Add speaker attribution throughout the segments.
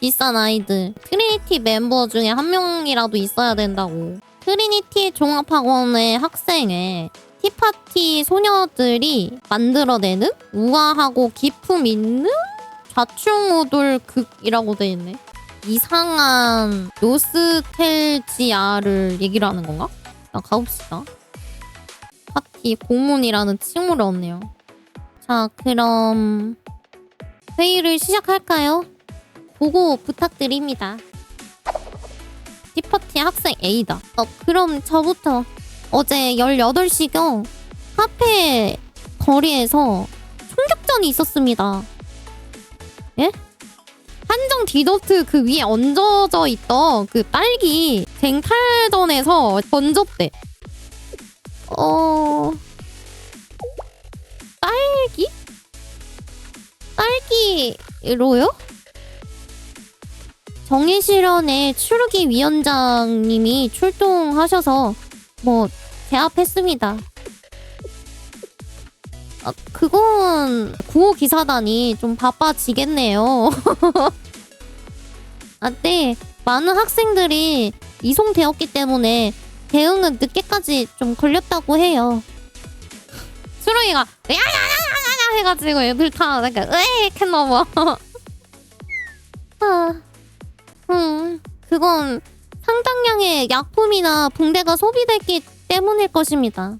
Speaker 1: 비싼 아이들. 트리니티 멤버 중에 한 명이라도 있어야 된다고. 트리니티 종합학원의 학생회 티파티 소녀들이 만들어내는 우아하고 기품 있는 좌충우돌 극이라고 돼 있네. 이상한 노스텔지아를 얘기를 하는 건가? 자 가봅시다. 파티 공문이라는 칭호를 얻네요. 자 그럼 회의를 시작할까요? 보고 부탁드립니다. 티파티 학생 A다. 어, 그럼 저부터 어제 18시경 카페 거리에서 총격전이 있었습니다. 예? 한정 디저트 그 위에 얹어져 있던 그 딸기 쟁탈전에서 던졌대. 어... 딸기? 딸기로요? 정의실현의 추르기 위원장님이 출동하셔서 뭐 제압했습니다. 아, 그건 구호 기사단이 좀 바빠지겠네요. 아, 네. 많은 학생들이 이송되었기 때문에 대응은 늦게까지 좀 걸렸다고 해요. 수롱이가 야야야야야 해가지고 애들 다 약간 으익 했나 봐. 아. 음, 그건 상당량의 약품이나 붕대가 소비됐기 때문일 것입니다.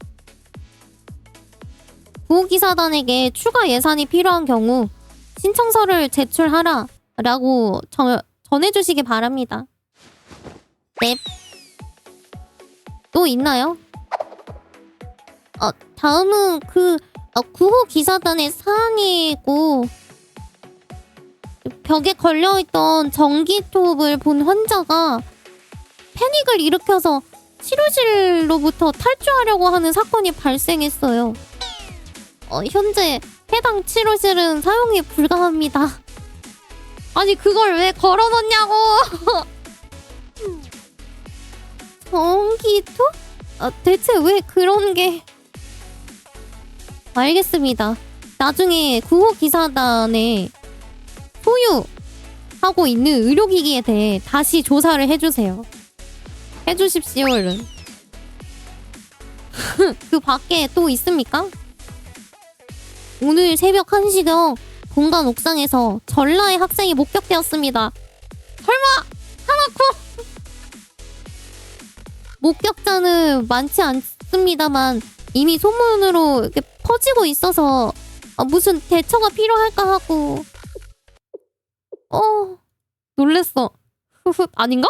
Speaker 1: 구호기사단에게 추가 예산이 필요한 경우 신청서를 제출하라 라고 저, 전해주시기 바랍니다. 넵. 또 있나요? 어, 다음은 그 어, 구호기사단의 사안이고 벽에 걸려있던 전기톱을 본 환자가 패닉을 일으켜서 치료실로부터 탈주하려고 하는 사건이 발생했어요. 어, 현재 해당 치료실은 사용이 불가합니다. 아니 그걸 왜 걸어놓냐고! 전기톱? 아, 대체 왜 그런 게... 알겠습니다. 나중에 구호기사단에 소유하고 있는 의료기기에 대해 다시 조사를 해주세요. 해주십시오, 얼른. 그 밖에 또 있습니까? 오늘 새벽 1시경 본관 옥상에서 전라의 학생이 목격되었습니다. 설마! 하나코! 목격자는 많지 않습니다만 이미 소문으로 퍼지고 있어서 아, 무슨 대처가 필요할까 하고 어, 놀랬어. 흐흐, 아닌가?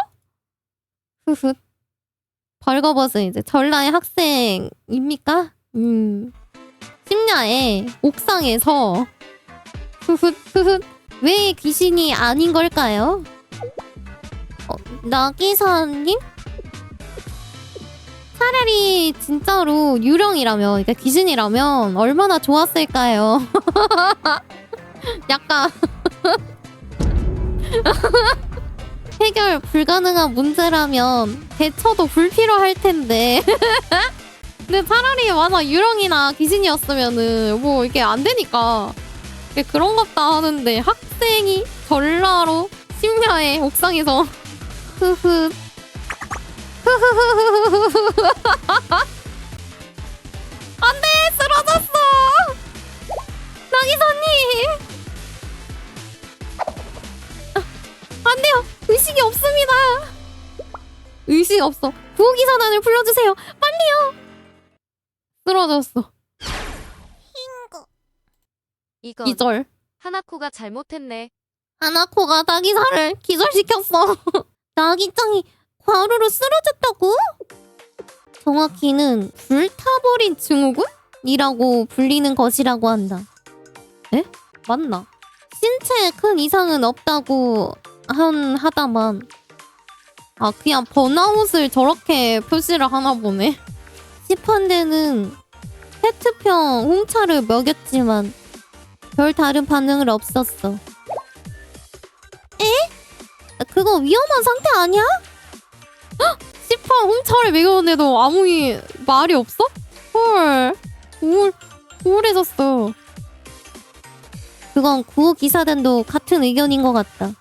Speaker 1: 흐흐. 벌거벗은 이제 전라의 학생입니까? 음. 심야에 옥상에서 흐흐, 흐흐. 왜 귀신이 아닌 걸까요? 어, 나기사님? 차라리 진짜로 유령이라면, 그러니까 귀신이라면 얼마나 좋았을까요? 약간 해결 불가능한 문제라면 대처도 불필요할 텐데. 근데 차라리 맞아 유령이나 귀신이었으면은 뭐 이게 안 되니까. 그런 것다 하는데 학생이 전라로 심야에 옥상에서 흐흐. 안돼! 쓰러졌어! 나기사님 안 돼요. 의식이 없습니다. 의식 없어. 구호기사단을 불러주세요. 빨리요. 쓰러졌어.
Speaker 2: 이건
Speaker 1: 2절.
Speaker 2: 하나코가 잘못했네.
Speaker 1: 하나코가 나기사를 기절시켰어. 나기짱이 과로로 쓰러졌다고? 정확히는 불타버린 증후군이라고 불리는 것이라고 한다. 에? 맞나? 신체에 큰 이상은 없다고 한 하다만 아 그냥 번아웃을 저렇게 표시를 하나 보네. 시판대는 페트병 홍차를 먹였지만 별 다른 반응을 없었어. 에? 그거 위험한 상태 아니야? 헉! 시판 홍차를 먹였는데도 아무 이- 말이 없어? 헐 우울 우울해졌어. 그건 구호 기사단도 같은 의견인 것 같다.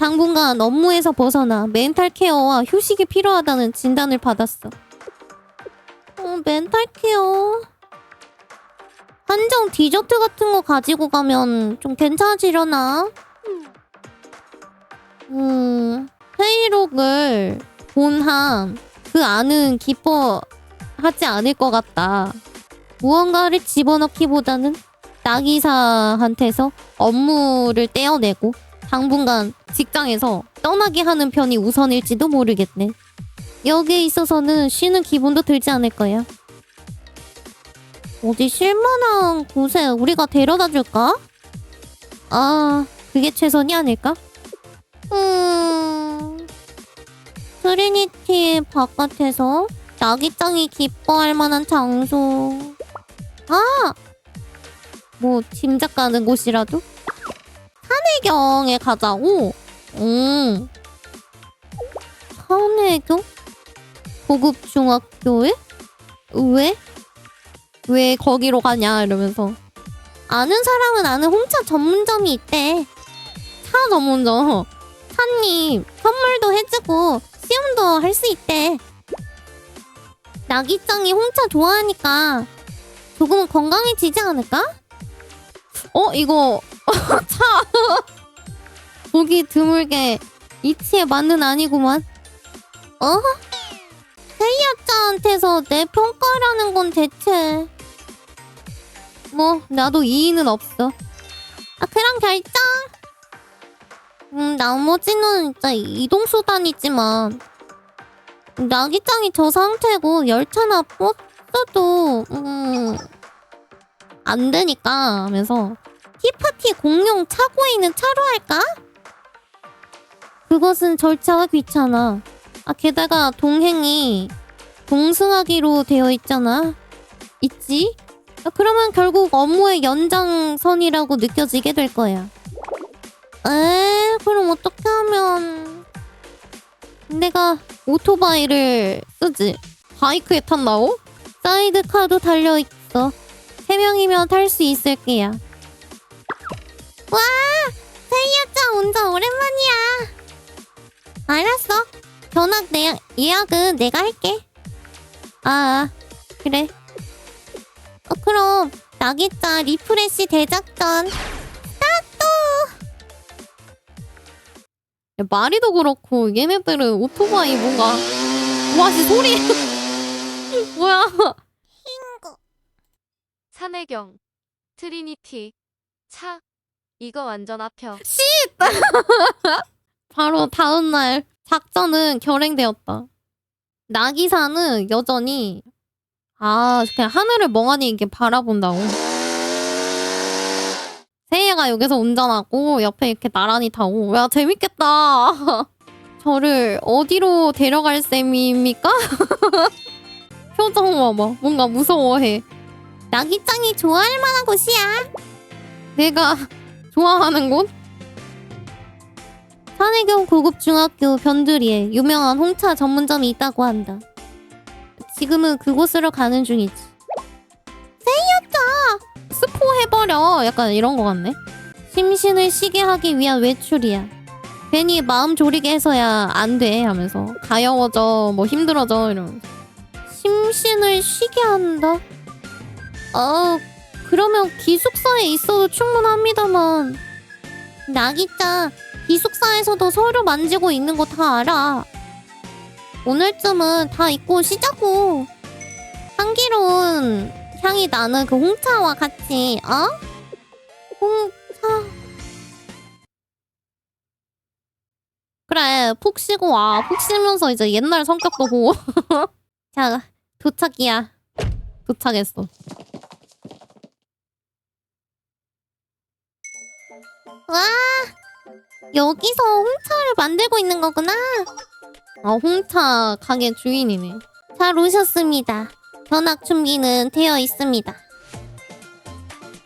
Speaker 1: 당분간 업무에서 벗어나 멘탈 케어와 휴식이 필요하다는 진단을 받았어. 어, 멘탈 케어. 한정 디저트 같은 거 가지고 가면 좀 괜찮아지려나? 음, 회의록을 본한그 안은 기뻐하지 않을 것 같다. 무언가를 집어넣기보다는 나기사한테서 업무를 떼어내고 당분간 직장에서 떠나게 하는 편이 우선일지도 모르겠네. 여기에 있어서는 쉬는 기분도 들지 않을 거야. 어디 쉴만한 곳에 우리가 데려다 줄까? 아, 그게 최선이 아닐까? 음... 트리니티 바깥에서 나기짱이 기뻐할 만한 장소... 아! 뭐 짐작 가는 곳이라도? 산해경에 가자고? 음... 산해경? 고급 중학교에? 왜? 왜 거기로 가냐 이러면서 아는 사람은 아는 홍차 전문점이 있대 차 전문점 차님 선물도 해주고 시음도 할 수 있대 나기짱이 홍차 좋아하니까 조금은 건강해지지 않을까? 어 이거 차 보기 드물게 이치에 맞는 아니구만. 어? 세이아짜한테서 내 평가라는 건 대체? 뭐 나도 이의는 없어. 아 그럼 결정! 음 나머지는 진짜 이동수단이지만. 나기짱이 저 상태고 열차나 버스도 음 안 되니까 하면서. 티파티 공용 차고에 있는 차로 할까? 그것은 절차가 귀찮아 아 게다가 동행이 동승하기로 되어 있잖아. 있지? 아, 그러면 결국 업무의 연장선이라고 느껴지게 될 거야. 에, 그럼 어떻게 하면 내가 오토바이를 쓰지? 바이크에 탔나오? 사이드카도 달려 있어. 세 명이면 탈 수 있을 게야. 와, 세이야짱 운전 오랜만이야. 알았어. 견학 내 예약은 내가 할게. 아, 그래. 어, 그럼 나기자 리프레시 대작전 스타트! 야, 말이도 그렇고 얘네들은 오토바이 뭔가 와씨 소리 뭐야?
Speaker 2: 산해경, 트리니티, 차. 이거 완전 앞혀.
Speaker 1: 바로 다음 날 작전은 결행되었다. 나기사는 여전히 아 그냥 하늘을 멍하니 이렇게 바라본다고. 세이가 여기서 운전하고 옆에 이렇게 나란히 타고 야 재밌겠다. 저를 어디로 데려갈 셈입니까? 표정 봐봐 뭔가 무서워해. 나기짱이 좋아할 만한 곳이야. 내가 좋아하는 곳? 산해경 고급 중학교 변두리에 유명한 홍차 전문점이 있다고 한다. 지금은 그곳으로 가는 중이지. 세이였다! 스포 해버려. 약간 이런 거 같네. 심신을 쉬게 하기 위한 외출이야. 괜히 마음 졸이게 해서야 안 돼 하면서 가여워져 뭐 힘들어져 이러면서 심신을 쉬게 한다. 어 그러면 기숙사에 있어도 충분합니다만 나기짱 기숙사에서도 서류 만지고 있는 거 다 알아. 오늘쯤은 다 잊고 쉬자고. 향기로운 향이 나는 그 홍차와 같이, 어? 홍차. 그래, 푹 쉬고 와. 푹 쉬면서 이제 옛날 성격도 보고. 자, 도착이야. 도착했어. 와! 여기서 홍차를 만들고 있는 거구나. 아, 홍차 가게 주인이네. 잘 오셨습니다. 견학 준비는 되어 있습니다.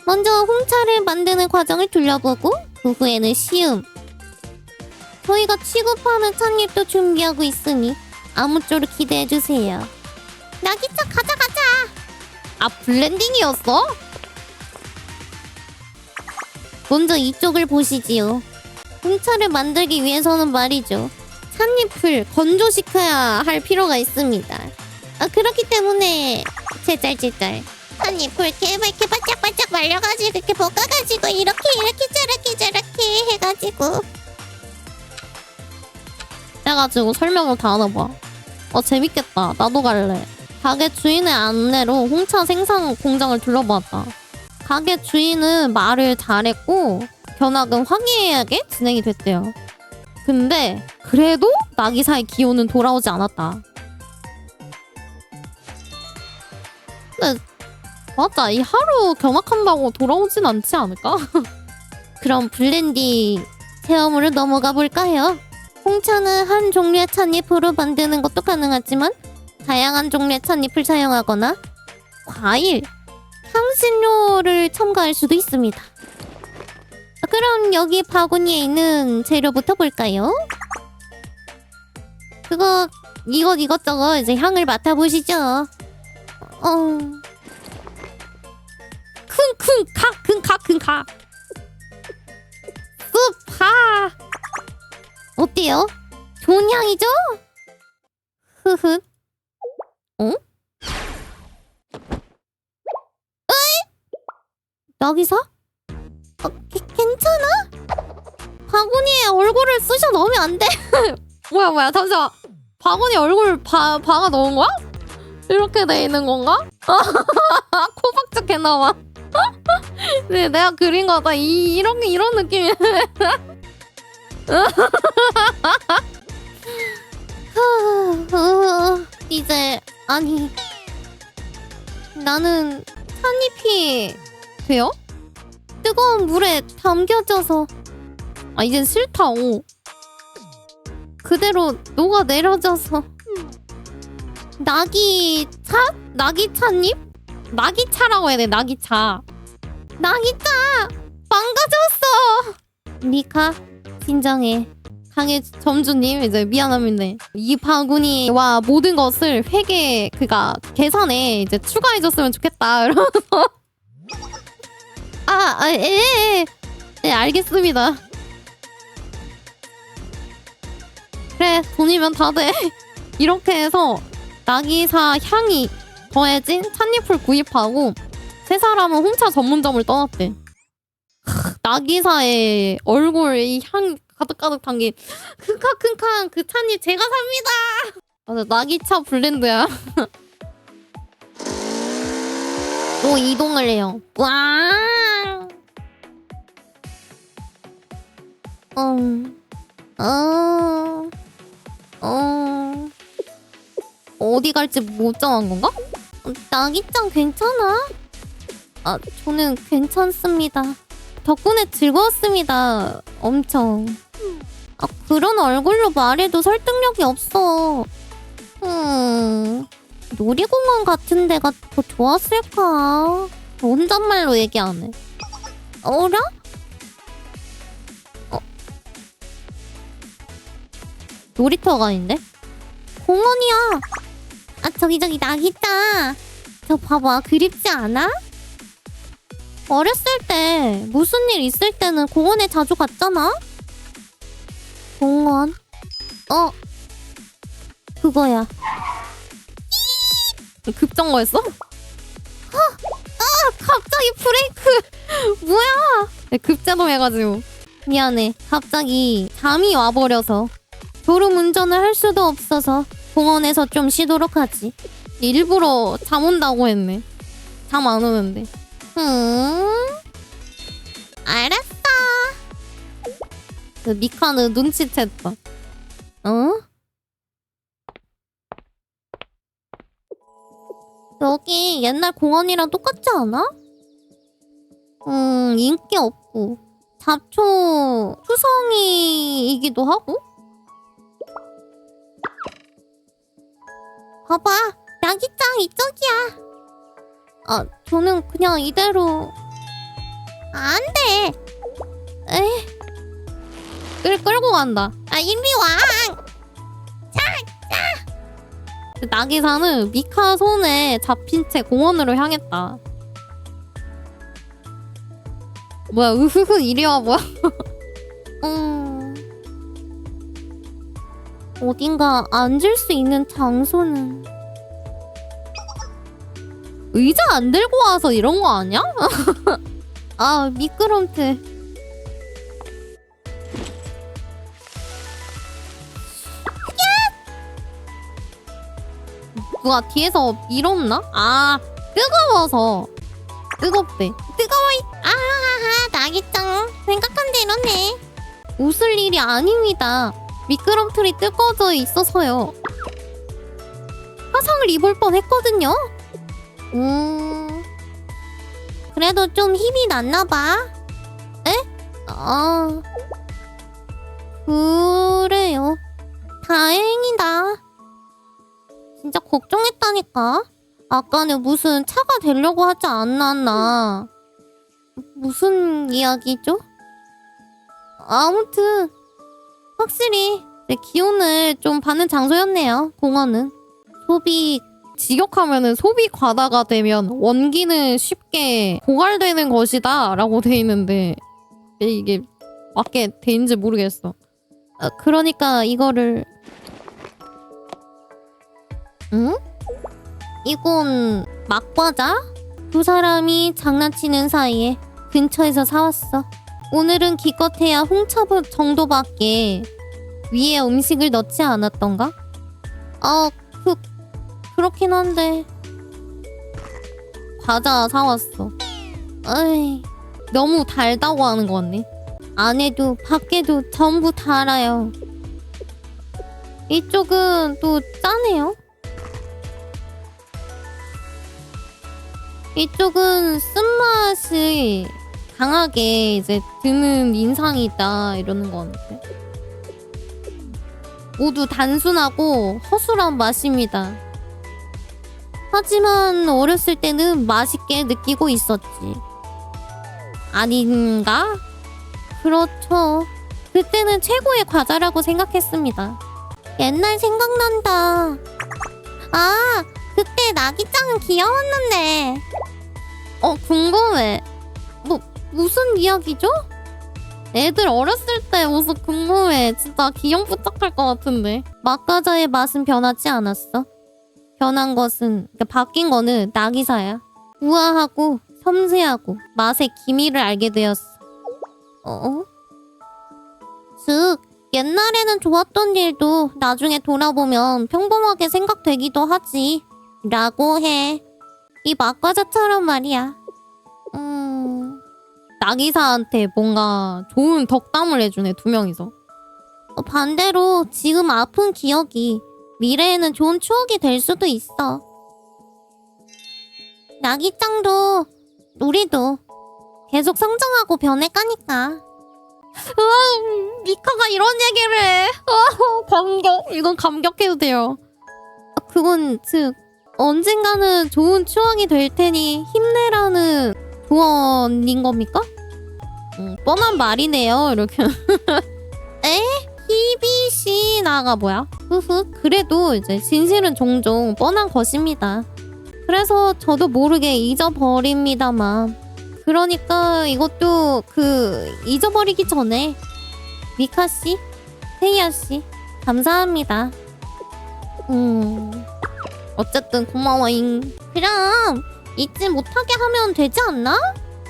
Speaker 1: 먼저 홍차를 만드는 과정을 둘러보고 그 후에는 시음. 저희가 취급하는 찻잎도 준비하고 있으니 아무쪼록 기대해 주세요. 나기차 가자 가자. 아 블렌딩이었어? 먼저 이쪽을 보시지요. 홍차를 만들기 위해서는 말이죠. 찻잎을 건조시켜야 할 필요가 있습니다. 아, 그렇기 때문에 제짤제짤 찻잎을 이렇게 이렇게 바짝바짝 말려가지고 이렇게 볶아가지고 이렇게 이렇게 저렇게 저렇게 해가지고 해가지고 설명을 다 하나 봐. 어 재밌겠다. 나도 갈래. 가게 주인의 안내로 홍차 생산 공장을 둘러보았다. 가게 주인은 말을 잘했고 견학은 화기애애하게 진행이 됐대요. 근데 그래도 나기사의 기운은 돌아오지 않았다. 근데 맞아 이 하루 견학한다고 돌아오진 않지 않을까? 그럼 블렌디 체험으로 넘어가 볼까요? 홍차는 한 종류의 찻잎으로 만드는 것도 가능하지만 다양한 종류의 찻잎을 사용하거나 과일, 향신료를 첨가할 수도 있습니다. 그럼 여기 바구니에 있는 재료부터 볼까요? 그거 이것 이것저것 이제 향을 맡아보시죠. 어. 킁킁카 킁카 킁카 쑥파 어때요? 좋은 향이죠? 흐흐 어? 어이? 나기사? 어, 게, 괜찮아? 바구니에 얼굴을 쑤셔 넣으면 안 돼. 뭐야 뭐야 잠시만. 바구니 얼굴 바, 박아 넣은 거야? 이렇게 돼 있는 건가? 코박죽 했나봐. 네, 내가 그린 거다. 이 이런 게 이런 느낌이야. 어, 이제 아니 나는 찻잎이 돼요? 뜨거운 물에 담겨져서. 아 이젠 싫다고 그대로 녹아 내려져서. 나기차? 나기차잎? 나기차라고 해야 돼 나기차. 나기차! 망가졌어! 미카 진정해. 강의 점주님 이제 미안합니다. 이 바구니와 모든 것을 회계 그가 계산에 이제 추가해줬으면 좋겠다 이러면서 아, 아, 예, 예. 네, 알겠습니다. 그래, 돈이면 다 돼. 이렇게 해서 나기사 향이 더해진 찻잎을 구입하고 세 사람은 홍차 전문점을 떠났대. 크, 나기사의 얼굴에 이향 가득가득 담긴 킁카킁카한 그 찻잎 제가 삽니다. 맞아, 나기차 블렌드야. 또 이동을 해요. 와. 음. 어. 어. 어디 갈지 못 정한 건가? 어, 나기짱 괜찮아? 아, 저는 괜찮습니다. 덕분에 즐거웠습니다. 엄청. 아, 그런 얼굴로 말해도 설득력이 없어. 음. 놀이공원 같은 데가 더 좋았을까? 혼잣말로 얘기하네. 어라? 어? 놀이터가 아닌데? 공원이야. 아 저기 저기 낙 있다. 저 봐봐 그립지 않아? 어렸을 때 무슨 일 있을 때는 공원에 자주 갔잖아. 공원. 어. 그거야. 급정거였어? 아, 아 갑자기 브레이크. 뭐야? 네, 급제동해가지고. 미안해. 갑자기 잠이 와버려서. 졸음 운전을 할 수도 없어서 공원에서 좀 쉬도록 하지. 일부러 잠 온다고 했네. 잠 안 오는데. 음 알았어. 그 미카는 눈치챘다. 어? 여기 옛날 공원이랑 똑같지 않아? 음, 인기 없고. 잡초 투성이이기도 하고? 봐봐, 나기짱 이쪽이야. 아, 저는 그냥 이대로. 안 돼! 에이. 끌, 끌고 간다. 아, 이리 와! 그 나기사는 미카 손에 잡힌 채 공원으로 향했다. 뭐야 으흐흐 이리와 뭐야? 음... 어딘가 앉을 수 있는 장소는 의자 안 들고 와서 이런 거 아니야? 아 미끄럼틀 누가 뒤에서 밀었나? 아 뜨거워서. 뜨겁대. 뜨거워 아하하 나기짱 생각한 대로네. 웃을 일이 아닙니다. 미끄럼틀이 뜨거워져 있어서요. 화상을 입을 뻔했거든요? 음. 그래도 좀 힘이 났나봐. 에? 아 그래요. 다행이다 진짜 걱정했다니까. 아까는 무슨 차가 되려고 하지 않았나. 무슨 이야기죠? 아무튼 확실히 내 기운을 좀 받는 장소였네요 공원은. 소비 직역하면은 소비 과다가 되면 원기는 쉽게 고갈되는 것이다 라고 돼 있는데 이게 맞게 돼있는지 모르겠어. 아, 그러니까 이거를 응? 이건 막과자? 두 사람이 장난치는 사이에 근처에서 사왔어 오늘은 기껏해야 홍차부 정도밖에 위에 음식을 넣지 않았던가? 아, 그, 그렇긴 한데. 과자 사왔어. 에이, 너무 달다고 하는 거 같네. 안에도 밖에도 전부 달아요. 이쪽은 또 짜네요. 이쪽은 쓴맛이 강하게 이제 드는 인상이다 이러는 거 같은데. 모두 단순하고 허술한 맛입니다. 하지만 어렸을 때는 맛있게 느끼고 있었지. 아닌가? 그렇죠. 그때는 최고의 과자라고 생각했습니다. 옛날 생각난다. 아, 그때 나기짱은 귀여웠는데. 어, 궁금해. 뭐, 무슨 이야기죠? 애들 어렸을 때 모습 궁금해. 진짜 기억부탁할 것 같은데. 맛과자의 맛은 변하지 않았어. 변한 것은, 그러니까 바뀐 거는 나기사야. 우아하고 섬세하고 맛의 기미를 알게 되었어. 어? 즉, 옛날에는 좋았던 일도 나중에 돌아보면 평범하게 생각되기도 하지. 라고 해. 이 맛과자처럼 말이야. 음... 나기사한테 뭔가 좋은 덕담을 해주네 두 명이서. 어, 반대로 지금 아픈 기억이 미래에는 좋은 추억이 될 수도 있어. 나기짱도 우리도 계속 성장하고 변해가니까. 으아 미카가 이런 얘기를 해. 으아, 감격 이건 감격해도 돼요. 아, 그건 즉 언젠가는 좋은 추억이 될 테니 힘내라는 조언인 겁니까? 음, 뻔한 말이네요. 이렇게. 에? 희비씨 나가 뭐야? 흐흐. 그래도 이제 진실은 종종 뻔한 것입니다. 그래서 저도 모르게 잊어버립니다만. 그러니까 이것도 그 잊어버리기 전에 미카 씨, 테이아 씨 감사합니다. 음. 어쨌든 고마워잉. 그럼 잊지 못하게 하면 되지 않나?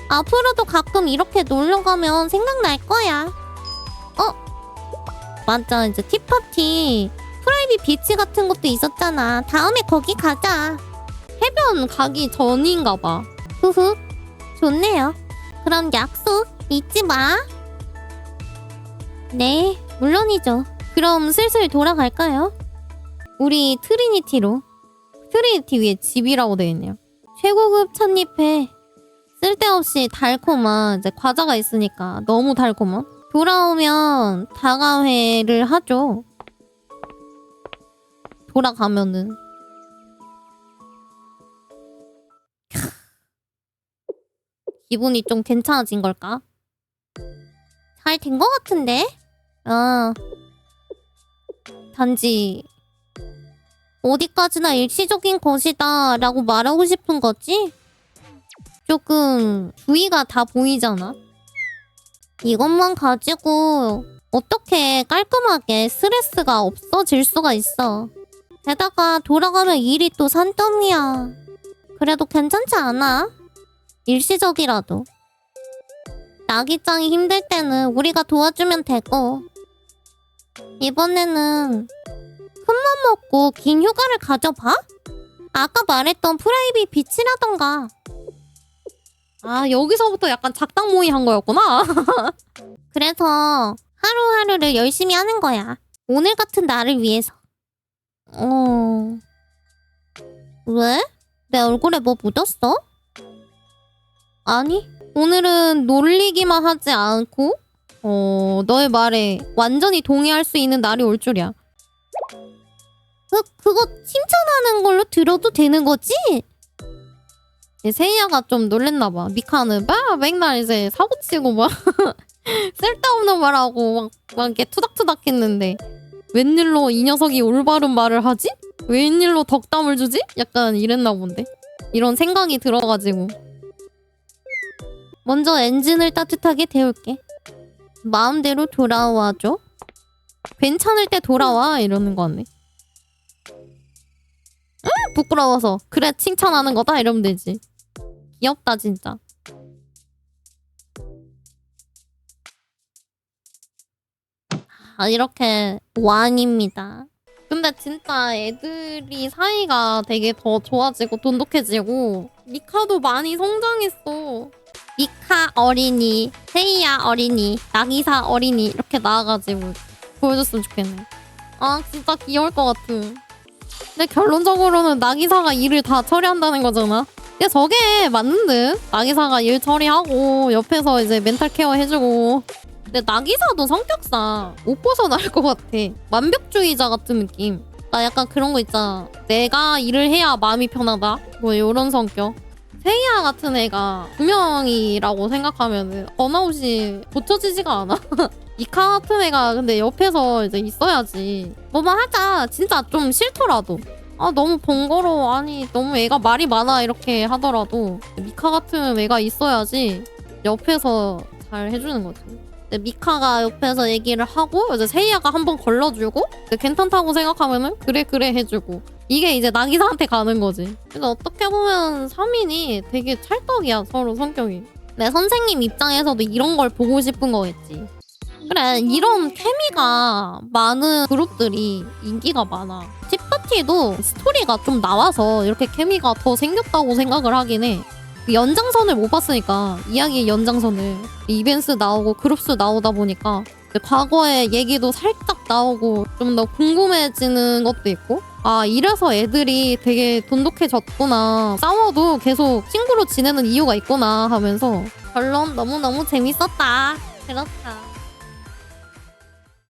Speaker 1: 앞으로도 가끔 이렇게 놀러 가면 생각날 거야. 어? 맞아, 이제 티파티 프라이빗 비치 같은 것도 있었잖아. 다음에 거기 가자. 해변 가기 전인가 봐. 후후. 좋네요. 그럼 약속 잊지 마. 네, 물론이죠. 그럼 슬슬 돌아갈까요? 우리 트리니티로. 트리니티 위에 집이라고 되어 있네요. 최고급 찻잎에 쓸데없이 달콤한 이제 과자가 있으니까 너무 달콤한 돌아오면 다가회를 하죠 돌아가면은 캬. 기분이 좀 괜찮아진 걸까? 잘 된 것 같은데? 아 단지 어디까지나 일시적인 것이다 라고 말하고 싶은 거지? 조금 주위가 다 보이잖아? 이것만 가지고 어떻게 깔끔하게 스트레스가 없어질 수가 있어. 게다가 돌아가면 일이 또 산더미야. 그래도 괜찮지 않아? 일시적이라도. 나기짱이 힘들 때는 우리가 도와주면 되고. 이번에는 큰맘 먹고 긴 휴가를 가져봐? 아까 말했던 프라이빗 비치라던가.
Speaker 3: 아 여기서부터 약간 작당 모의 한 거였구나.
Speaker 1: 그래서 하루하루를 열심히 하는 거야. 오늘 같은 날을 위해서. 어. 왜? 내 얼굴에 뭐 묻었어? 아니, 오늘은 놀리기만 하지 않고, 어, 너의 말에 완전히 동의할 수 있는 날이 올 줄이야. 그, 그거 칭찬하는 걸로 들어도 되는 거지? 세이야가 좀 놀랬나봐. 미카는 막 맨날 이제 사고치고 막 쓸데없는 말하고 막, 막 이렇게 투닥투닥 했는데 웬일로 이 녀석이 올바른 말을 하지? 웬일로 덕담을 주지? 약간 이랬나 본데 이런 생각이 들어가지고 먼저 엔진을 따뜻하게 데울게 마음대로 돌아와줘 괜찮을 때 돌아와 이러는 거 같네 응 부끄러워서 그래 칭찬하는 거다 이러면 되지 귀엽다 진짜 아, 이렇게 완입니다. 근데 진짜 애들이 사이가 되게 더 좋아지고 돈독해지고 미카도 많이 성장했어. 미카 어린이, 세이야 어린이, 나기사 어린이 이렇게 나와가지고 보여줬으면 좋겠네. 아 진짜 귀여울 것 같아. 근데 결론적으로는 나기사가 일을 다 처리한다는 거잖아. 근데 저게 맞는 듯. 나기사가 일 처리하고 옆에서 이제 멘탈 케어 해주고 근데 나기사도 성격상 못 벗어날 것 같아. 완벽주의자 같은 느낌. 나 약간 그런 거 있잖아. 내가 일을 해야 마음이 편하다. 뭐 이런 성격. 세이야 같은 애가 두 명이라고 생각하면은 번아웃이 고쳐지지가 않아. 이카 같은 애가 근데 옆에서 이제 있어야지. 뭐만 하자. 진짜 좀 싫더라도. 아 너무 번거로워. 아니 너무 애가 말이 많아 이렇게 하더라도 미카 같은 애가 있어야지 옆에서 잘 해주는 거지. 근데 미카가 옆에서 얘기를 하고 이제 세이야가 한번 걸러주고 괜찮다고 생각하면은 그래 그래 해주고 이게 이제 나기사한테 가는 거지. 그래서 어떻게 보면 3인이 되게 찰떡이야 서로 성격이. 내 선생님 입장에서도 이런 걸 보고 싶은 거겠지. 그래 이런 케미가 많은 그룹들이 인기가 많아. 티파티도 스토리가 좀 나와서 이렇게 케미가 더 생겼다고 생각을 하긴 해. 그 연장선을 못 봤으니까 이야기의 연장선을 이벤스 나오고 그룹스 나오다 보니까 과거의 얘기도 살짝 나오고 좀 더 궁금해지는 것도 있고 아 이래서 애들이 되게 돈독해졌구나 싸워도 계속 친구로 지내는 이유가 있구나 하면서 결론 너무너무 재밌었다. 그렇다